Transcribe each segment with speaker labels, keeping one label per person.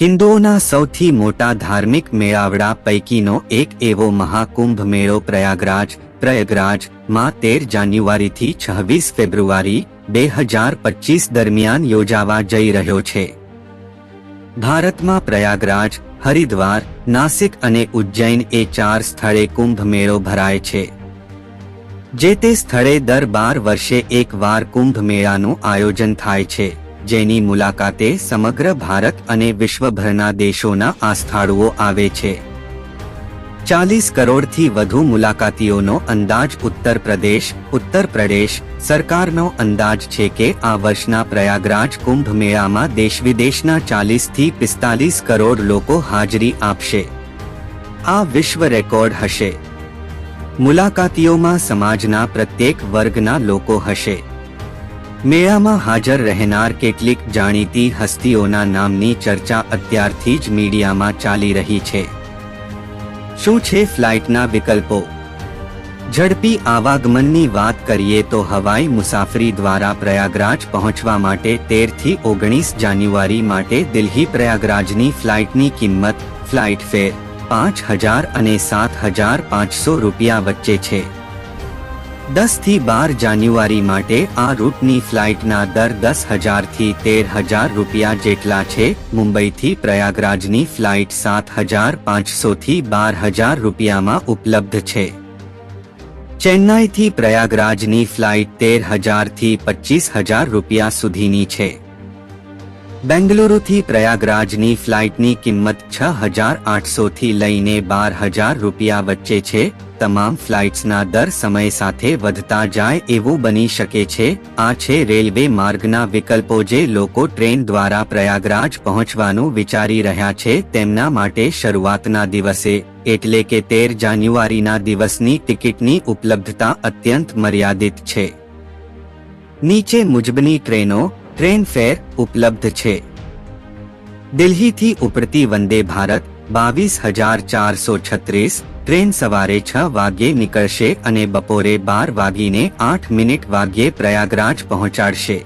Speaker 1: હિન્દુઓના સૌથી મોટા ધાર્મિક મેળાવડા પૈકીનો એક એવો મહાકુંભ મેળો પ્રયાગરાજ પ્રયાગરાજ, માં તેર જાન્યુઆરીથી છવ્વીસ ફેબ્રુઆરી, બે હજાર પચીસ દરમિયાન યોજાવા જઈ રહ્યો છે. ભારતમાં પ્રયાગરાજ, હરિદ્વાર, નાસિક અને ઉજ્જૈન એ ચાર સ્થળે કુંભ મેળો ભરાય છે. જે તે સ્થળે દર બાર વર્ષે એકવાર કુંભ મેળાનું આયોજન થાય છે. જેની મુલાકાતે સમગ્ર ભારત અને વિશ્વભરના દેશોના આસ્થાળુઓ આવે છે. ચાલીસ કરોડથી વધુ મુલાકાતીઓનો અંદાજ ઉત્તર પ્રદેશ ઉત્તર પ્રદેશ સરકારનો અંદાજ છે કે આ વર્ષના પ્રયાગરાજ કુંભ મેળામાં દેશ વિદેશના ચાલીસથી પિસ્તાલીસ કરોડ લોકો હાજરી આપશે. આ વિશ્વ રેકોર્ડ હશે. મુલાકાતીઓમાં સમાજના પ્રત્યેક વર્ગના લોકો હશે. મેળામાં હાજર રહેનાર કેટલીક જાણીતી હસ્તીઓના નામની ચર્ચા અત્યારથી જ મીડિયામાં ચાલી રહી છે. શું છે ફ્લાઇટના વિકલ્પો? ઝડપી આવાગમનની વાત કરીએ તો હવાઈ મુસાફરી દ્વારા પ્રયાગરાજ પહોંચવા માટે તેરથી ઓગણીસ જાન્યુઆરી માટે દિલ્હી પ્રયાગરાજની ફ્લાઇટની કિંમત, ફ્લાઇટ ફેર, પાંચ હજાર અને સાત હજાર પાંચસો રૂપિયા વચ્ચે છે. દસથી બાર જાન્યુઆરી માટે આ રૂટની ફ્લાઇટના દર દસ હજારથી તેર હજાર રૂપિયા જેટલા છે. મુંબઈથી પ્રયાગરાજની ફ્લાઇટ સાત હજાર પાંચસોથી બાર હજાર રૂપિયામાં ઉપલબ્ધ છે. ચેન્નાઈથી પ્રયાગરાજની ફ્લાઇટ તેર હજારથી પચીસ હજાર રૂપિયા સુધીની છે. બેંગલુરુથી પ્રયાગરાજની ફ્લાઇટની કિંમત છ હજાર આઠસોથી લઈને બાર હજાર રૂપિયા વચ્ચે છે. તમામ ફ્લાઇટ્સના દર સમય સાથે વધતા જાય એવું બની શકે છે. આ છે રેલવે માર્ગના વિકલ્પો જે લોકો ટ્રેન દ્વારા પ્રયાગરાજ પહોંચવાનું વિચારી રહ્યા છે તેમના માટે શરૂઆતના દિવસે, એટલે કે તેર જાન્યુઆરીના દિવસની ટિકિટની ઉપલબ્ધતા અત્યંત મર્યાદિત છે. નીચે મુજબની ટ્રેનો ટ્રેન ફેર ઉપલબ્ધ છે. દિલ્હીથી ઉપડતી વંદે ભારત, બાવીસ હજાર ચારસો છત્રીસ, ટ્રેન સવારે છ વાગ્યે નીકળશે અને બપોરે બાર વાગીને આઠ મિનિટ વાગ્યે પ્રયાગરાજ પહોંચાડશે.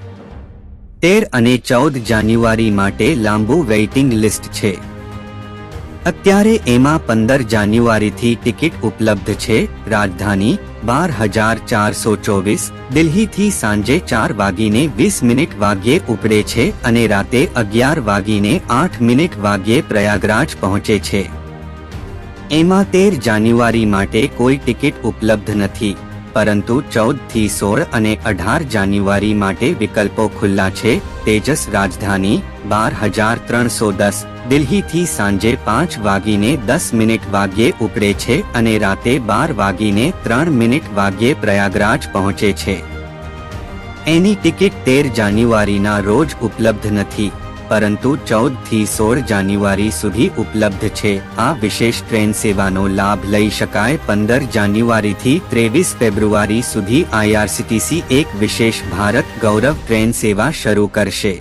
Speaker 1: તેર અને ચૌદ જાન્યુઆરી માટે લાંબુ વેઇટિંગ લિસ્ટ છે. અત્યારે એમાં પંદર જાન્યુઆરીથી ટિકિટ ઉપલબ્ધ છે. રાજધાની, બાર હજાર ચારસો ચોવીસ, દિલ્હીથી સાંજે ચાર વાગીને વીસ મિનિટ વાગ્યે ઉપડે છે અને રાતે અગિયાર વાગીને આઠ મિનિટ વાગ્યે પ્રયાગરાજ પહોંચે છે. એમાં તેર જાન્યુઆરી માટે કોઈ ટિકિટ ઉપલબ્ધ નથી. પરંતુ ચૌદથી સોળ અને અઢાર જાન્યુઆરી માટે વિકલ્પો ખુલ્લા છે. તેજસ રાજધાની, બાર હજાર ત્રણસો દસ દિલ્હીથી સાંજે પાંચ વાગીને દસ મિનિટ વાગ્યે ઉપડે છે અને રાતે બાર વાગીને ત્રણ મિનિટ વાગ્યે પ્રયાગરાજ પહોંચે છે. એની ટિકિટ તેર જાન્યુઆરીના રોજ ઉપલબ્ધ નથી, પરંતુ ચૌદથી સોળ જાન્યુઆરી સુધી ઉપલબ્ધ છે. આ વિશેષ ટ્રેન સેવાનો લાભ લઈ શકાય પંદર જાન્યુઆરીથી ત્રેવીસ ફેબ્રુઆરી સુધી આઈઆરસીટીસી એક વિશેષ ભારત ગૌરવ ટ્રેન સેવા શરૂ કરશે.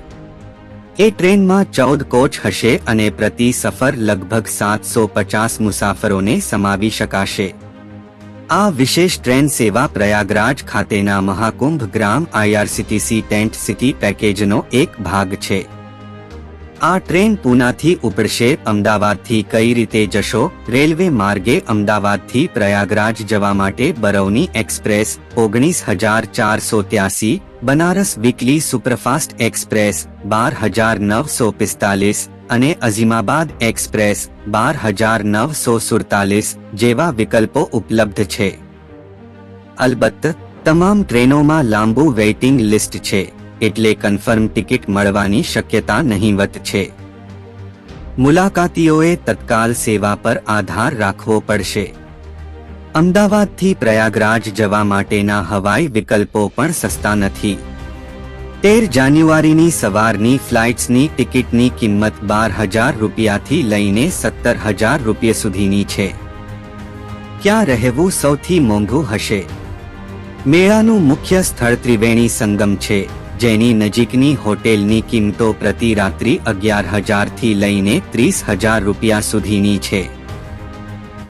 Speaker 1: એ ટ્રેનમાં ચૌદ કોચ હશે અને પ્રતિ સફર લગભગ સાતસો પચાસ મુસાફરોને સમાવી શકાશે. આ વિશેષ ટ્રેન સેવા પ્રયાગરાજ ખાતેના Mahakumbh Gram IRCTC tent city પેકેજનો એક ભાગ છે. આ ટ્રેન પૂનાથી ઉપડશે, અમદાવાદથી કઈ રીતે જશો? રેલવે માર્ગે અમદાવાદથી પ્રયાગરાજ જવા માટે બરૌની એક્સપ્રેસ, ઓગણીસ હજાર ચારસો ત્યાસી, બનારસ વીકલી સુપરફાસ્ટ એક્સપ્રેસ, બાર હજાર નવસો પિસ્તાલીસ અને અઝીમાબાદ એક્સપ્રેસ, બાર હજાર નવસો સુડતાલીસ જેવા વિકલ્પો ઉપલબ્ધ છે. અલબત્ત, તમામ ટ્રેનોમાં લાંબુ વેઇટિંગ લિસ્ટ છે. એટલે કન્ફર્મ ટિકિટ મળવાની શક્યતા નહીવત છે. મુલાકાતીઓએ તત્કાલ સેવા પર આધાર રાખવો પડશે. અમદાવાદથી પ્રયાગરાજ જવા માટેના હવાઈ વિકલ્પો પણ સસ્તા નથી. તેર જાન્યુઆરીની સવારની ફ્લાઇટ્સની ટિકિટની કિંમત બાર હજાર રૂપિયાથી લઈને સત્તર હજાર રૂપિયા સુધીની છે. ક્યાં રહેવું સૌથી મોંઘું હશે? મેળાનું મુખ્ય સ્થળ ત્રિવેણી સંગમ છે. જેની નજીકની હોટેલની કિંમતો પ્રતિ રાત્રિ અગિયાર હજારથી લઈને ત્રીસ હજાર રૂપિયા સુધીની છે.